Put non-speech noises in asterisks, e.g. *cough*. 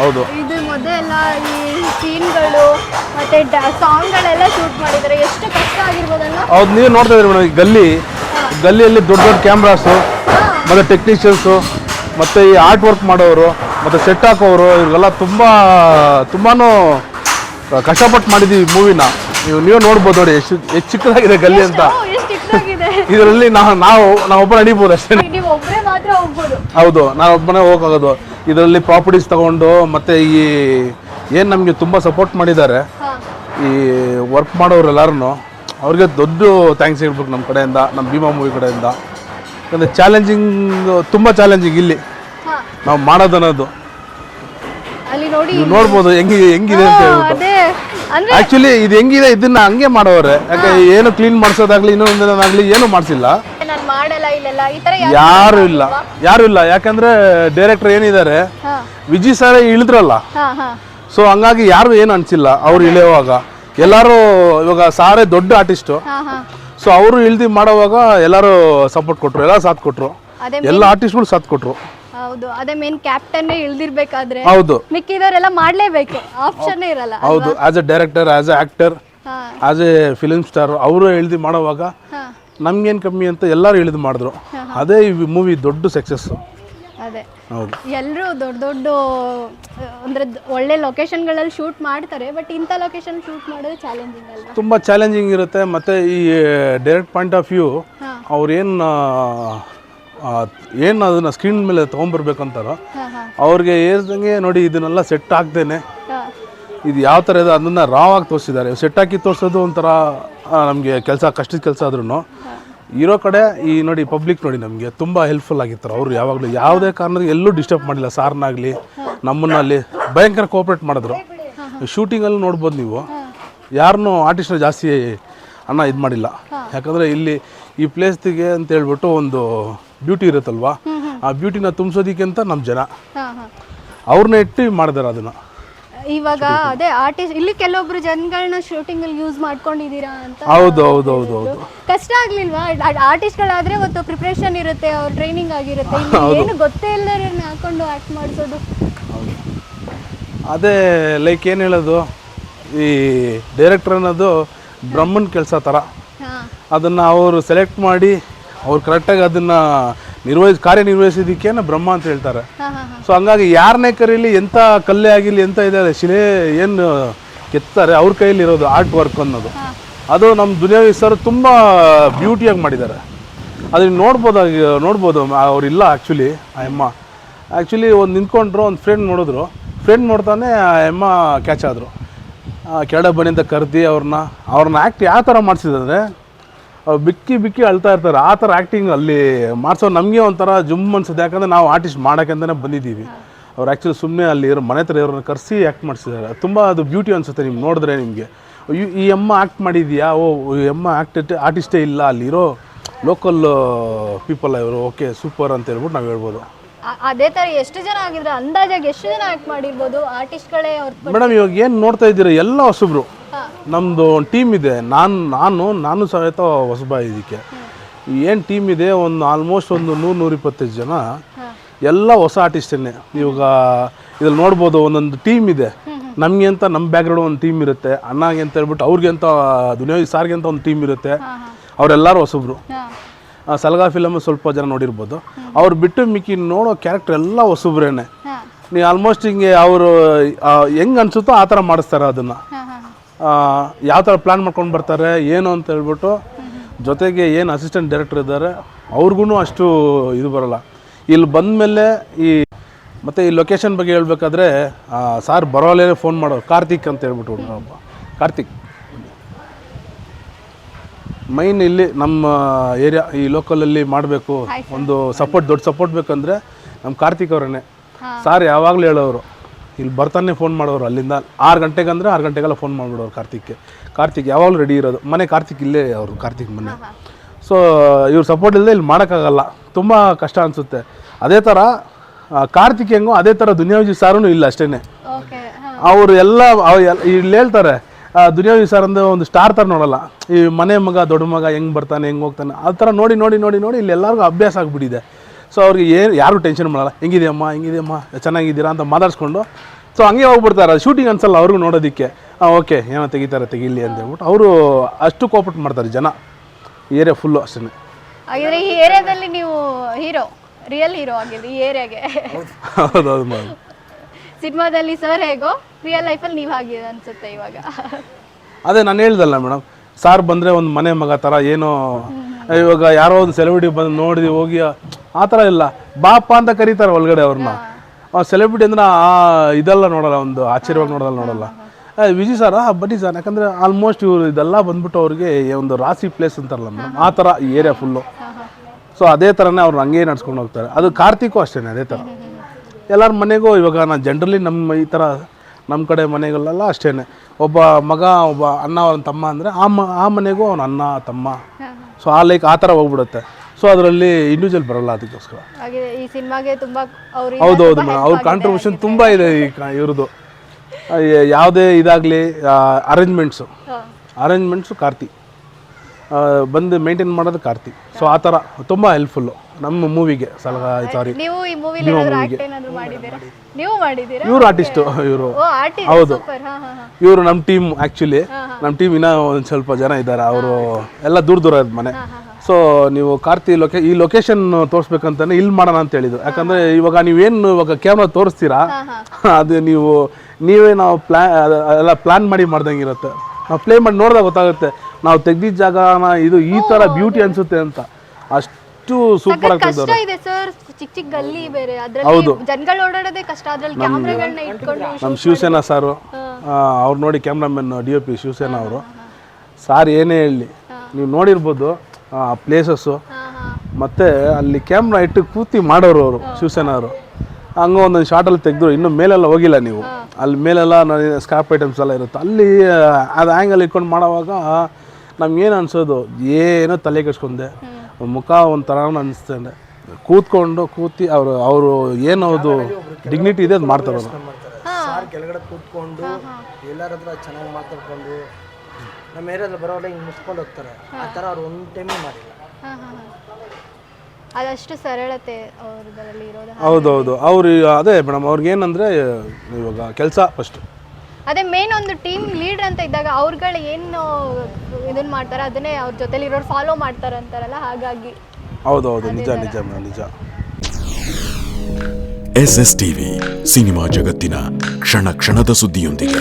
ಹೌದು. ಇದು ಮೊದಲೆಲ್ಲ ಈ ಸೀನ್ಗಳು ಮತ್ತೆ ಸಾಂಗ್ಗಳೆಲ್ಲ ಶೂಟ್ ಮಾಡಿದ್ದಾರೆ. ಎಷ್ಟು ಕಷ್ಟ ಆಗಿರ್ಬೋದಲ್ಲ ಹೌದು ನೀವು ನೋಡ್ತಾ ಇದ್ರಿ ಮೇಡಮ್ ಈ ಗಲ್ಲಿ. ಗಲ್ಲಿಯಲ್ಲಿ ದೊಡ್ಡ ದೊಡ್ಡ ಕ್ಯಾಮ್ರಾಸು ಮತ್ತು ಟೆಕ್ನಿಷಿಯನ್ಸು ಮತ್ತು ಈ ಆರ್ಟ್ ವರ್ಕ್ ಮಾಡೋರು ಮತ್ತು ಸೆಟ್ ಹಾಕೋರು ಇವ್ರಿಗೆಲ್ಲ ತುಂಬ ತುಂಬಾ ಕಷ್ಟಪಟ್ಟು ಮಾಡಿದ್ದೀವಿ ಮೂವಿನ. ನೀವು ನೀವು ನೋಡ್ಬೋದು ನೋಡಿ ಎಷ್ಟು ಎಷ್ಟು ಚಿಕ್ಕದಾಗಿದೆ ಗಲ್ಲಿ ಅಂತ. *laughs* ಇದರಲ್ಲಿ ನಾವು ನಾವು ಒಬ್ಬರು ನಡೀಬೋದು ಅಷ್ಟೇ. ಹೌದು ನಾವು ಒಬ್ಬನೇ ಹೋಗೋದು ಇದರಲ್ಲಿ ಪ್ರಾಪರ್ಟೀಸ್ ತಗೊಂಡು ಮತ್ತೆ ಈ ಏನು ನಮಗೆ ತುಂಬ ಸಪೋರ್ಟ್ ಮಾಡಿದ್ದಾರೆ. ಈ ವರ್ಕ್ ಮಾಡೋರೆಲ್ಲಾರು ಅವ್ರಿಗೆ ದೊಡ್ಡ ಥ್ಯಾಂಕ್ಸ್ ಹೇಳ್ಬೇಕು ನಮ್ಮ ಕಡೆಯಿಂದ ನಮ್ಮ ಭೀಮಾ ಮೂವಿ ಕಡೆಯಿಂದ. ಯಾಕಂದರೆ ಚಾಲೆಂಜಿಂಗ್ ತುಂಬ ಚಾಲೆಂಜಿಂಗ್ ಇಲ್ಲಿ. ನಾವು ಮಾಡೋದು ಅನ್ನೋದು ನೋಡಿ ನೀವು ನೋಡ್ಬೋದು ಹೆಂಗಿದೆ ಹೆಂಗಿದೆ ಅಂತ ಹೇಳ್ಬೋದು ಹೇಳ್ಬಿಟ್ಟು. ಅದೇ ಆ್ಯಕ್ಚುಲಿ ಇದು ಹೆಂಗಿದೆ ಇದನ್ನ ಹಂಗೆ ಮಾಡೋರೆ ಯಾಕೆ ಏನು ಕ್ಲೀನ್ ಮಾಡಿಸೋದಾಗ್ಲಿ ಇನ್ನೊಂದೇನಾಗಲಿ ಏನು ಮಾಡಿಸಿಲ್ಲ. ನಾನು ಮಾಡಲ್ಲ ಇಲ್ಲೆಲ್ಲ ಈ ತರ ಯಾರು ಇಲ್ಲ. ಯಾರು ಇಲ್ಲ. ಯಾಕಂದ್ರೆ ಡೈರೆಕ್ಟರ್ ಏನಿದ್ದಾರೆ ವಿಜಿ ವಿಜಯ್ ಸರ್ ಇಳಿದ್ರಲ್ಲ. ಸೊ ಹಂಗಾಗಿ ಯಾರು ಏನು ಅನ್ಸಿಲ್ಲ. ಅವ್ರು ಇಳಿಯುವಾಗ. ಎಲ್ಲರೂ ಇವಾಗ ಸಾರೇ ದೊಡ್ಡ ಆರ್ಟಿಸ್ಟು ಸೊ ಅವರು ಇಳ್ದಿ ಮಾಡೋವಾಗ ಎಲ್ಲರೂ ಸಪೋರ್ಟ್ ಕೊಟ್ರು. ಎಲ್ಲ ಸಾಥ್ ಕೊಟ್ರು. ಎಲ್ಲ ಆರ್ಟಿಸ್ಟ್ಗಳು ಸಾಥ್ ಕೊಟ್ರು. ಹೌದು. ಅದೇ ಮೇನ್ ಕ್ಯಾಪ್ಟನ್ ಇಳ್ದಿರ್ಬೇಕಾದ್ರೆ ಹೌದು. ಮಿಕ್ಕಿದವರೆಲ್ಲ ಮಾಡ್ಲೇಬೇಕು. ಆಪ್ಷನ್ ಇರಲ್ಲ ಹೌದು. As a director as a actor as a film star ಅವರು ಇಳ್ದು ಮಾಡೋವಾಗ ನಮ್ಗೇನು ಕಮ್ಮಿ ಅಂತ ಎಲ್ಲರೂ ಇಳಿದು ಮಾಡಿದ್ರು. ಅದೇ ಈ ಮೂವಿ ದೊಡ್ಡ ಸಕ್ಸಸ್ಸು ಅದೇ. ಹೌದು. ಎಲ್ಲರೂ ದೊಡ್ಡ ದೊಡ್ಡ ಅಂದ್ರೆ ಒಳ್ಳೆ ಲೊಕೇಶನ್ಗಳಲ್ಲಿ ಶೂಟ್ ಮಾಡ್ತಾರೆ ಬಟ್ ಇಂಥ ಲೊಕೇಶನ್ ಶೂಟ್ ಮಾಡೋದು ಚಾಲೆಂಜಿಂಗ್ ಅಲ್ವಾ? ತುಂಬ ಚಾಲೆಂಜಿಂಗ್ ಇರುತ್ತೆ. ಮತ್ತು ಈ ಡೈರೆಕ್ಟ್ ಪಾಯಿಂಟ್ ಆಫ್ ವ್ಯೂ. ಅವ್ರೇನು ಏನು ಅದನ್ನು ಸ್ಕ್ರೀನ್ ಮೇಲೆ ತೊಗೊಂಬರ್ಬೇಕಂತಾರೋ ಅವ್ರಿಗೆ ಏರ್ದಂಗೆ ನೋಡಿ ಇದನ್ನೆಲ್ಲ ಸೆಟ್ ಆಗ್ದೇನೆ ಇದು ಯಾವ ಥರ ಇದೆ ಅದನ್ನು ರಾವ್ ಆಗಿ ತೋರಿಸಿದ್ದಾರೆ. ಸೆಟ್ ಹಾಕಿ ತೋರಿಸೋದು ಒಂಥರ ನಮಗೆ ಕೆಲಸ ಕಷ್ಟದ ಕೆಲಸ ಆದ್ರೂ ಇರೋ ಕಡೆ ಈ ನೋಡಿ ಪಬ್ಲಿಕ್ ನೋಡಿ ನಮಗೆ ತುಂಬ ಹೆಲ್ಪ್ಫುಲ್ ಆಗಿರ್ತಾರೆ. ಅವರು ಯಾವಾಗಲೂ ಯಾವುದೇ ಕಾರಣಕ್ಕೆ ಎಲ್ಲೂ ಡಿಸ್ಟರ್ಬ್ ಮಾಡಿಲ್ಲ. ಸಾರ್ನಾಗಲಿ ನಮ್ಮನ್ನಲ್ಲಿ ಭಯಂಕರ ಕೋಆಪ್ರೇಟ್ ಮಾಡಿದ್ರು. ಶೂಟಿಂಗಲ್ಲಿ ನೋಡ್ಬೋದು ನೀವು. ಯಾರನ್ನೂ ಆರ್ಟಿಸ್ಟ್ನ ಜಾಸ್ತಿ ಅನ್ನ ಇದು ಮಾಡಿಲ್ಲ. ಯಾಕಂದರೆ ಇಲ್ಲಿ ಈ ಪ್ಲೇಸ್ಗೆ ಅಂತ ಹೇಳ್ಬಿಟ್ಟು ಒಂದು ಬ್ಯೂಟಿ ಇರುತ್ತಲ್ವಾ? ಆ ಬ್ಯೂಟಿನ ತುಂಬಿಸೋದಕ್ಕೆ ಅಂತ ನಮ್ಮ ಜನ. ಅವ್ರನ್ನ ಇಟ್ಟು ಮಾಡಿದಾರೆ ಅದನ್ನು. ಇವಾಗ ಅದೇ ಆರ್ಟಿಸ್ಟ್ ಇಲ್ಲಿ ಕೆಲವೊಬ್ರು ಜನಗಳನ್ನ ಶೂಟಿಂಗ್ ಅಲ್ಲಿ ಯೂಸ್ ಮಾಡ್ಕೊಂಡಿದ್ದೀರಾ ಅಂತ ಹೌದು ಹೌದು ಹೌದು ಹೌದು. ಕಷ್ಟ ಆಗ್ಲಿಲ್ವಾ? ಆರ್ಟಿಸ್ಟ್ಗಳಾದ್ರೆ ಒಂದು ಪ್ರಿಪ್ರೇಷನ್ ಇರುತ್ತೆ ಅವ್ರ ಟ್ರೈನಿಂಗ್ ಆಗಿರುತ್ತೆ. ಇಲ್ಲಿ ಏನು ಗೊತ್ತೇ ಇಲ್ಲದವ್ರನ್ನ ಹಾಕೊಂಡು ಆಕ್ಟ್ ಮಾಡಿಸೋದು. ಅದೇ ಲೈಕ್ ಏನು ಹೇಳೋದು? ಈ ಡೈರೆಕ್ಟರ್ ಅನ್ನೋದು ಬ್ರಹ್ಮನ್ ಕೆಲಸ ಥರ ಅದನ್ನು ಅವರು ಸೆಲೆಕ್ಟ್ ಮಾಡಿ ಅವ್ರು ಕರೆಕ್ಟಾಗಿ ಅದನ್ನು ನಿರ್ವಹಿಸ್ ಕಾರ್ಯನಿರ್ವಹಿಸಿದಕ್ಕೆ ಬ್ರಹ್ಮ ಅಂತ ಹೇಳ್ತಾರೆ. ಸೊ ಹಂಗಾಗಿ ಯಾರನ್ನೇ ಕರೀಲಿ ಎಂಥ ಕಲ್ಲೆ ಆಗಿರಲಿ ಎಂತ ಇದೆ ಶಿಲೆ ಏನು ಕೆತ್ತಾರೆ ಅವ್ರ ಕೈಯಲ್ಲಿ ಇರೋದು ಆರ್ಟ್ ವರ್ಕ್ ಅನ್ನೋದು ಅದು ನಮ್ಮ ದುನಿಯಾ ಸರ್ ತುಂಬ ಬ್ಯೂಟಿಯಾಗಿ ಮಾಡಿದ್ದಾರೆ. ಅದನ್ನ ನೋಡ್ಬೋದಾಗಿ ನೋಡ್ಬೋದು ಅವರಿಲ್ಲ ಆ್ಯಕ್ಚುಲಿ ಆ ಅಮ್ಮ ಆ್ಯಕ್ಚುಲಿ ಒಂದು ನಿಂತ್ಕೊಂಡ್ರು ಒಂದು ಫ್ರೆಂಡ್ ನೋಡಿದ್ರು. ಫ್ರೆಂಡ್ ನೋಡ್ತಾನೆ ಆ ಅಮ್ಮ ಕ್ಯಾಚ್ ಆದರು. ಕೆಳಗೆ ಬನ್ನಿಂದ ಕರೆದಿ ಅವ್ರನ್ನ ಅವ್ರನ್ನ ಆ್ಯಕ್ಟ್ ಯಾವ ಥರ ಮಾಡಿಸಿದ್ರೆ ಬಿಕ್ಕಿ ಬಿಕ್ಕಿ ಅಳ್ತಾ ಇರ್ತಾರೆ. ಆ ಥರ ಆ್ಯಕ್ಟಿಂಗ್ ಅಲ್ಲಿ ಮಾಡಿಸೋ ನಮಗೆ ಒಂಥರ ಜುಮ್ ಅನ್ಸುತ್ತೆ. ಯಾಕಂದರೆ ನಾವು ಆರ್ಟಿಸ್ಟ್ ಮಾಡೋಕ್ಕಂತಲೇ ಬಂದಿದ್ದೀವಿ. ಅವ್ರು ಆ್ಯಕ್ಚುಲಿ ಸುಮ್ಮನೆ ಅಲ್ಲಿ ಇರೋ ಮನೆ ಹತ್ರ ಇರೋರನ್ನ ಕರೆಸಿ ಆ್ಯಕ್ಟ್ ಮಾಡಿಸಿದ್ದಾರೆ. ತುಂಬ ಅದು ಬ್ಯೂಟಿ ಅನಿಸುತ್ತೆ ನಿಮ್ಗೆ ನೋಡಿದ್ರೆ ನಿಮಗೆ. ಈ ಅಮ್ಮ ಆ್ಯಕ್ಟ್ ಮಾಡಿದ್ಯಾ? ಓ ಈ ಅಮ್ಮ ಆ್ಯಕ್ಟ್ ಆರ್ಟಿಸ್ಟೇ ಇಲ್ಲ ಅಲ್ಲಿರೋ ಲೋಕಲ್ ಪೀಪಲ್ ಇವರು? ಓಕೆ ಸೂಪರ್ ಅಂತ ಹೇಳ್ಬಿಟ್ಟು ನಾವು ಹೇಳ್ಬೋದು. ಅದೇ ಥರ ಎಷ್ಟು ಜನ ಆಗಿದ್ರೆ ಅಂದಾಜಾಗಿ ಎಷ್ಟು ಜನ ಆಕ್ಟ್ ಮಾಡಿರ್ಬೋದು? ಆರ್ಟಿಸ್ಟ್ಗಳೇ ಅವ್ರು ಮೇಡಮ್ ಇವಾಗ ಏನು ನೋಡ್ತಾ ಇದ್ದೀರಾ? ಎಲ್ಲ ಹೊಸಬ್ರು. ನಮ್ಮದು ಒಂದು ಟೀಮ್ ಇದೆ. ನಾನು ನಾನು ನಾನು ಸಮೇತ ಹೊಸಬ ಇದಕ್ಕೆ. ಏನು ಟೀಮ್ ಇದೆ? ಒಂದು ಆಲ್ಮೋಸ್ಟ್ ಒಂದು ನೂರು ನೂರಿಪ್ಪತ್ತೈದು ಜನ. ಎಲ್ಲ ಹೊಸ ಆರ್ಟಿಸ್ಟನ್ನೇ ಇವಾಗ ಇದ್ರಲ್ಲಿ ನೋಡ್ಬೋದು ಒಂದೊಂದು ಟೀಮ್ ಇದೆ. ನಮಗೆ ಅಂತ ನಮ್ಮ ಬ್ಯಾಕ್ಗ್ರೌಂಡ್ ಒಂದು ಟೀಮ್ ಇರುತ್ತೆ. ಅಣ್ಣಗೆ ಅಂತ ಹೇಳ್ಬಿಟ್ಟು ಅವ್ರಿಗೆ ಅಂತ ದುನಿಯಾವಿ ಸಾರಿಗೆ ಅಂತ ಒಂದು ಟೀಮ್ ಇರುತ್ತೆ. ಅವರೆಲ್ಲರೂ ಹೊಸಬ್ರು. ಸಲಗಾ ಫಿಲಮ್ ಸ್ವಲ್ಪ ಜನ ನೋಡಿರ್ಬೋದು. ಅವ್ರು ಬಿಟ್ಟು ಮಿಕ್ಕಿ ನೋಡೋ ಕ್ಯಾರೆಕ್ಟರ್ ಎಲ್ಲ ಹೊಸಬ್ರೇನೆ. ನೀವು ಆಲ್ಮೋಸ್ಟ್ ಹಿಂಗೆ ಅವರು ಹೆಂಗೆ ಅನಿಸುತ್ತೋ ಆ ಥರ ಮಾಡಿಸ್ತಾರೆ ಅದನ್ನು. ಯಾವ ಥರ ಪ್ಲ್ಯಾನ್ ಮಾಡ್ಕೊಂಡು ಬರ್ತಾರೆ ಏನು ಅಂತ ಹೇಳ್ಬಿಟ್ಟು ಜೊತೆಗೆ ಏನು ಅಸಿಸ್ಟೆಂಟ್ ಡೈರೆಕ್ಟರ್ ಇದ್ದಾರೆ ಅವ್ರಿಗೂ ಅಷ್ಟು ಇದು ಬರಲ್ಲ. ಇಲ್ಲಿ ಬಂದಮೇಲೆ ಈ ಮತ್ತು ಈ ಲೊಕೇಶನ್ ಬಗ್ಗೆ ಹೇಳ್ಬೇಕಾದ್ರೆ ಸಾರ್ ಬರೋಲ್ಲೇ ಫೋನ್ ಮಾಡೋರು ಕಾರ್ತಿಕ್ ಅಂತ ಹೇಳ್ಬಿಟ್ಟು ಕಾರ್ತಿಕ್. ಮೈನ್ ಇಲ್ಲಿ ನಮ್ಮ ಏರಿಯಾ ಈ ಲೋಕಲಲ್ಲಿ ಮಾಡಬೇಕು ಒಂದು ಸಪೋರ್ಟ್ ದೊಡ್ಡ ಸಪೋರ್ಟ್ ಬೇಕಂದರೆ ನಮ್ಮ ಕಾರ್ತಿಕ್ ಅವರೇ ಸಾರ್ ಯಾವಾಗಲೂ ಹೇಳೋರು ಇಲ್ಲಿ ಬರ್ತಾನೆ ಫೋನ್ ಮಾಡೋರು ಅಲ್ಲಿಂದ ಆರು ಗಂಟೆಗೆ ಅಂದರೆ ಆರು ಗಂಟೆಗೆಲ್ಲ ಫೋನ್ ಮಾಡಿಬಿಡೋರು ಕಾರ್ತಿಕ್ಗೆ. ಕಾರ್ತಿಕ್ ಯಾವಾಗಲೂ ರೆಡಿ ಇರೋದು. ಮನೆ ಕಾರ್ತಿಕ್ ಇಲ್ಲೇ ಅವರು ಕಾರ್ತಿಕ್ ಮನೆ. ಸೊ ಇವ್ರ ಸಪೋರ್ಟ್ ಇಲ್ಲದೆ ಇಲ್ಲಿ ಮಾಡೋಕ್ಕಾಗಲ್ಲ. ತುಂಬ ಕಷ್ಟ ಅನಿಸುತ್ತೆ. ಅದೇ ಥರ ಕಾರ್ತಿಕ್ ಹೆಂಗೋ ಅದೇ ಥರ ದುನಿಯಾಜಿ ಸಾರೂ ಇಲ್ಲ ಅಷ್ಟೇ ಅವರು ಎಲ್ಲ ಇಲ್ಲಿ ಹೇಳ್ತಾರೆ ದುನಿಯಾವಿ ಸರ್ ಅಂದ್ರೆ ಒಂದು ಸ್ಟಾರ್ ಥರ ನೋಡಲ್ಲ. ಈ ಮನೆ ಮಗ ದೊಡ್ಡ ಮಗ ಹೆಂಗೆ ಬರ್ತಾನೆ ಹೆಂಗೆ ಹೋಗ್ತಾನೆ ಆ ಥರ ನೋಡಿ ನೋಡಿ ನೋಡಿ ನೋಡಿ ಇಲ್ಲಿ ಎಲ್ಲರಿಗೂ ಅಭ್ಯಾಸ ಆಗಿಬಿಟ್ಟಿದೆ. ಸೊ ಅವ್ರಿಗೆ ಏನು ಯಾರು ಟೆನ್ಷನ್ ಮಾಡಲ್ಲ. ಹೆಂಗಿದೆಯಮ್ಮ ಹೆಂಗಿದೆಯಮ್ಮ ಚೆನ್ನಾಗಿದ್ದೀರಾ? ಅಂತ ಮಾತಾಡಿಸ್ಕೊಂಡು. ಸೊ ಹಂಗೆ ಹೋಗ್ಬಿಡ್ತಾರೆ. ಶೂಟಿಂಗ್ ಅನ್ಸಲ್ಲ ಅವ್ರಿಗೂ ನೋಡೋದಕ್ಕೆ. ಹಾಂ ಓಕೆ ಏನೋ ತೆಗಿತಾರೆ ತೆಗಿಲಿ ಅಂತ ಹೇಳ್ಬಿಟ್ಟು ಅವರು ಅಷ್ಟು ಕೋಪಟ್ ಮಾಡ್ತಾರೆ ಜನ. ಏರಿಯಾ ಫುಲ್ಲು ಅಷ್ಟೇ ಹಾಗಿದ್ರೆ ಈ ಏರಿಯಾದಲ್ಲಿ ನೀವು ಹೀರೋ ರಿಯಲ್ ಹೀರೋ ಆಗಿದ್ರಿ ಈ ಏರಿಯಾಗೆ. ಹೌದೌದು ಮೇಡಮ್ ಸಿನಿಮಾದಲ್ಲಿ ಸರ್ ಹೇಗೋ ರಿಯಲ್ ಲೈಫಲ್ಲಿ ನೀವು ಹಾಗೆ ಅನ್ಸುತ್ತೆ ಇವಾಗ. ಅದೇ ನಾನು ಹೇಳ್ದಲ್ಲ ಮೇಡಮ್ ಸಾರ್ ಬಂದರೆ ಒಂದು ಮನೆ ಮಗ ಥರ ಏನೋ ಇವಾಗ ಯಾರೋ ಒಂದು ಸೆಲೆಬ್ರಿಟಿ ಬಂದು ನೋಡಿ ಹೋಗಿ ಆ ಥರ ಇಲ್ಲ. ಬಾಪ ಅಂತ ಕರೀತಾರೆ ಒಳಗಡೆ ಅವ್ರನ್ನ. ಸೆಲೆಬ್ರಿಟಿ ಅಂದ್ರೆ ಆ ಇದೆಲ್ಲ ನೋಡಲ್ಲ ಒಂದು ಆಶ್ಚರ್ಯವಾಗಿ ನೋಡಲ್ಲ ನೋಡಲ್ಲ. ವಿಜಿ ಸರ್ ಬನ್ನಿ ಸರ್ ಯಾಕಂದರೆ ಆಲ್ಮೋಸ್ಟ್ ಇವರು ಇದೆಲ್ಲ ಬಂದ್ಬಿಟ್ಟು ಅವ್ರಿಗೆ ಒಂದು ರಾಸಿ ಪ್ಲೇಸ್ ಅಂತಾರಲ್ಲ ಮೇಡಮ್ ಆ ಥರ ಏರಿಯಾ ಫುಲ್ಲು ಸೊ ಅದೇ ಥರನೇ ಅವ್ರು ಹಂಗೆ ನಡ್ಸ್ಕೊಂಡು ಹೋಗ್ತಾರೆ. ಅದು ಕಾರ್ತಿಕು ಅಷ್ಟೇ ಅದೇ ಥರ. ಎಲ್ಲರ ಮನೆಗೂ ಇವಾಗ ನಾನು ಜನರಲಿ ನಮ್ಮ ಈ ಥರ ನಮ್ಮ ಕಡೆ ಮನೆಗಳೆಲ್ಲ ಅಷ್ಟೇ ಒಬ್ಬ ಮಗ ಒಬ್ಬ ಅಣ್ಣ ಅವ್ರನ್ನ ತಮ್ಮ ಅಂದರೆ ಆ ಮ ಆ ಮನೆಗೂ ಅವನ ಅಣ್ಣ ತಮ್ಮ. ಸೊ ಆ ಲೈಕ್ ಆ ಥರ ಹೋಗ್ಬಿಡುತ್ತೆ. ಸೊ ಅದರಲ್ಲಿ ಇಂಡಿವಿಜುವಲ್ ಬರಲ್ಲ ಅದಕ್ಕೋಸ್ಕರ. ಹಾಗೆ ಈ ಸಿನಿಮಾಗೆ ತುಂಬಾ ಅವ್ರು ಹೌದು ಹೌದು ಅವ್ರ ಕಾಂಟ್ರಿಬ್ಯೂಷನ್ ತುಂಬ ಇದೆ ಈ ಕ- ಇವ್ರದ್ದು. ಯಾವುದೇ ಇದಾಗಲಿ ಅರೇಂಜ್ಮೆಂಟ್ಸು ಅರೇಂಜ್ಮೆಂಟ್ಸು ಕಾರ್ತಿ. ಆ, ಬಂದು ಮೇಂಟೈನ್ ಮಾಡೋದು ಕಾರ್ತಿ. ಸೊ ಆ ಥರ ತುಂಬ ಹೆಲ್ಪ್ಫುಲ್ಲು ನಮ್ಮ ಮೂವಿಗೆ ಸಲಹಾ ಸಾರಿ ನೀವು ಈ ಮೂವಿಲಿ ಏನಾದ್ರು ಆಕ್ಟ್ ಏನಾದ್ರು ಮಾಡಿದ್ದೀರಾ? ನೀವು ಮಾಡಿದ್ದೀರಾ? ಇವರು ಆರ್ಟಿಸ್ಟು ಇವರು. ಓ ಆರ್ಟಿಸ್ಟ್ ಹೌದು. ಸೂಪರ್ ಹಾ ಹಾ ಹಾ. ಇವರು ನಮ್ಮ ಟೀಮ್ ಆ್ಯಕ್ಚುಲಿ ನಮ್ಮ ಟೀಮ್ ಇನ್ನೂ ಒಂದು ಸ್ವಲ್ಪ ಜನ ಇದ್ದಾರೆ. ಅವರು ಎಲ್ಲ ದೂರ ದೂರ ಇದ್ದ ಮನೆ. ಸೊ ನೀವು ಕಾರ್ತಿ ಲೊಕೆ ಈ ಲೊಕೇಶನ್ ತೋರಿಸ್ಬೇಕಂತಾನೆ ಇಲ್ಲಿ ಮಾಡೋಣ ಅಂತ ಹೇಳಿದ್ರು ಯಾಕಂದ್ರೆ ಇವಾಗ ನೀವೇನು ಇವಾಗ ಕ್ಯಾಮ್ರಾ ತೋರಿಸ್ತೀರಾ? *laughs* ಅದು ನೀವು ನೀವೇ ನಾವು ಪ್ಲಾನ್ ಎಲ್ಲ ಪ್ಲಾನ್ ಮಾಡಿ ಮಾಡ್ದಂಗೆ ಇರುತ್ತೆ. ನಾವು ಪ್ಲೇ ಮಾಡಿ ನೋಡಿದಾಗ ಗೊತ್ತಾಗುತ್ತೆ. ನಾವು ತೆಗ್ದಿದ್ದ ಜಾಗನ ಇದು ಈ ಥರ ಬ್ಯೂಟಿ ಅನಿಸುತ್ತೆ ಅಂತ. ಅಷ್ಟು ಸೂಪರ್ ಆಗಿ ಕಷ್ಟ ಇದೆ ಸರ್ ಚಿಕ್ಕ ಚಿಕ್ಕ ಗಲ್ಲಿ ಬೇರೆ. ಅದ್ರಲ್ಲಿ ಜನಗಳು ಓಡಾಡೋದೇ ಕಷ್ಟ. ಅದ್ರಲ್ಲಿ ಕ್ಯಾಮ್ರಾಗಳನ್ನ ಇಟ್ಕೊಂಡು ನಮ್ಮ ಶಿವಸೇನಾ ಸಾರು. ಅವ್ರು ನೋಡಿ cameraman D O P Shivasena ಅವರು. ಸಾರ್ ಏನೇ ಹೇಳಿ ನೀವು ನೋಡಿರ್ಬೋದು. ಪ್ಲೇಸಸ್ಸು ಹಾ ಹಾ ಮತ್ತು ಅಲ್ಲಿ ಕ್ಯಾಮ್ರಾ ಇಟ್ಟು ಕೂತಿ ಮಾಡೋರು ಅವರು ಶಿವಸೇನಾ ಅವರು. ಹಂಗೆ ಒಂದೊಂದು ಶಾರ್ಟಲ್ಲಿ ತೆಗೆದ್ರು. ಇನ್ನೂ ಮೇಲೆಲ್ಲ ಹೋಗಿಲ್ಲ ನೀವು. ಅಲ್ಲಿ ಮೇಲೆಲ್ಲ ಸ್ಕಾರ್ಪ್ ಐಟಮ್ಸ್ ಎಲ್ಲ ಇರುತ್ತೆ. ಅಲ್ಲಿ ಅದು ಆ್ಯಂಗಲ್ ಇಟ್ಕೊಂಡು ಮಾಡೋವಾಗ ನಮ್ಗೇನು ಅನ್ಸೋದು? ಏನೋ ತಲೆ ಕೆಡ್ಸ್ಕೊಂಡೆ. ಮುಖ ಒಂಥರ ಅನಿಸ್ತಂಡೆ ಕೂತ್ಕೊಂಡು ಕೂತಿ ಅವರು ಅವರು ಏನು ಅದು ಡಿಗ್ನಿಟಿ ಇದೆ ಅದು ಮಾಡ್ತಾರೆ ಅವರು. ಕೆಳಗಡೆ ಕೂತ್ಕೊಂಡು ಎಲ್ಲರ ಹತ್ರ ಚೆನ್ನಾಗಿ ಮಾತಾಡ್ಕೊಂಡು ನಮ್ಮ ಏರಿಯಾದಲ್ಲಿ ಬರೋಲ್ಲ ಹಿಂಗೆ ಮುಚ್ಕೊಂಡು ಹೋಗ್ತಾರೆ. ಆ ಥರ ಅವ್ರು ಒಂದು ಟೈಮೇ ಮಾಡಿಲ್ಲ. ಹಾ ಹಾ ಹಾ. ಅದಷ್ಟು ಸರಳತೆ ಅವ್ರದ್ರಲ್ಲಿ ಇರೋದು ಹೌದೌದು. ಅವರು ಅದೇ ಮೇಡಮ್ ಏನಂದ್ರೆ ಇವಾಗ ಕೆಲಸ ಫಸ್ಟ್ ಅದೇ ಮೇನ್ ಒಂದು ಟೀಮ್ ಲೀಡರ್ ಅಂತ ಇದ್ದಾಗ ಅವ್ರುಗಳು ಏನು ಇದನ್ನ ಮಾಡ್ತಾರೆ ಅದನ್ನೇ ಅವ್ರ ಜೊತೆಲಿ ಇರೋರು ಫಾಲೋ ಮಾಡ್ತಾರೆ ಅಂತಾರಲ್ಲ ಹಾಗಾಗಿ. ಹೌದು ನಿಜ ನಿಜ ಮೇಡಮ್ ನಿಜ. ಎಸ್ ಎಸ್ ಟಿವಿ ಸಿನಿಮಾ ಜಗತ್ತಿನ ಕ್ಷಣ ಕ್ಷಣದ ಸುದ್ದಿಯೊಂದಿಗೆ.